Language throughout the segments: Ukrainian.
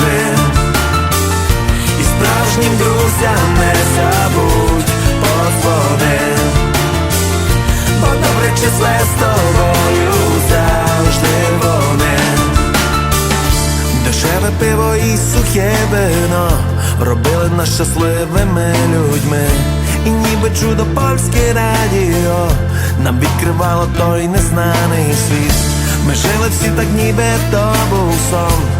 розкажи І справжнім друзям не забудь подзвони Бо добре числе з тобою завжди вони Дешеве пиво і сухе вино робили нас щасливими людьми. І ніби чудо польське радіо нам відкривало той незнаний світ. Ми жили всі так, ніби то був сон,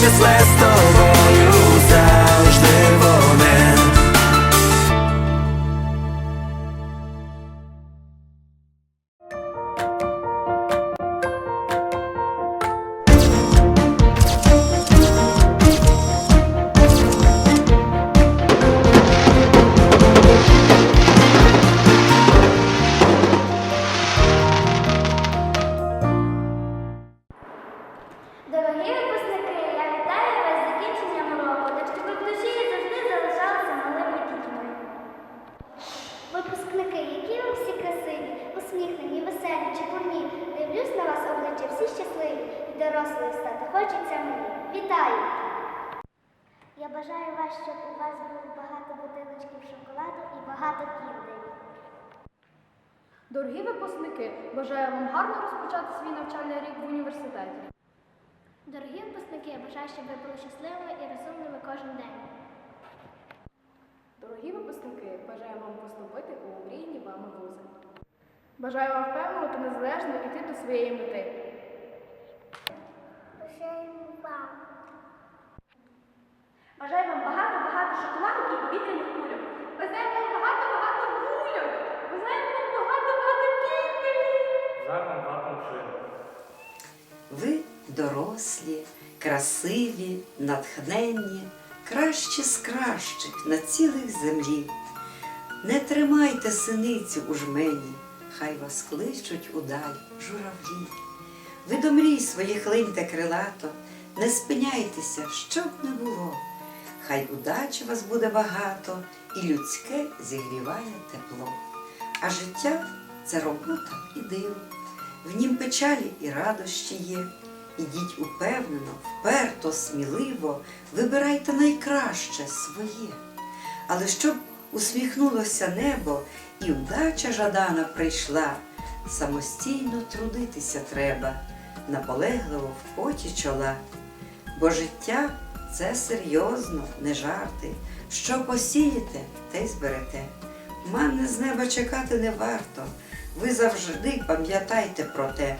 добре числе з дорослою стати хочеться мені. Вітаю! Я бажаю вас, щоб у вас було багато бутилочків шоколаду і багато кіндерів. Дорогі випускники, бажаю вам гарно розпочати свій навчальний рік в університеті. Дорогі випускники, я бажаю, щоб ви були щасливими і розумними кожен день. Дорогі випускники, бажаю вам поступити у омріяні вами вузи. Бажаю вам впевнено та незалежно йти до своєї мети. Бажаємо вам. Бажаю вам багато-багато шоколаду і повітряних кульок. Бажаємо вам багато-багато гульок. Бажаємо вам багато-багато кіндерів. Зараз вам. Ви дорослі, красиві, натхненні, кращі з кращих на цілих землі. Не тримайте синицю у жмені, хай вас кличуть удаль журавлі. Ви до мрій своїх линьте крилато, не спиняйтеся, що б не було. Хай удачі вас буде багато, і людське зігріває тепло. А життя це робота і диво. В нім печалі і радощі є. Ідіть упевнено, вперто, сміливо, вибирайте найкраще своє. Але щоб усміхнулося небо і вдача жадана прийшла, самостійно трудитися треба, наполегливо в поті чола. Бо життя це серйозно, не жарти. Що посієте, те й зберете. Манни з неба чекати не варто. Ви завжди пам'ятайте про те.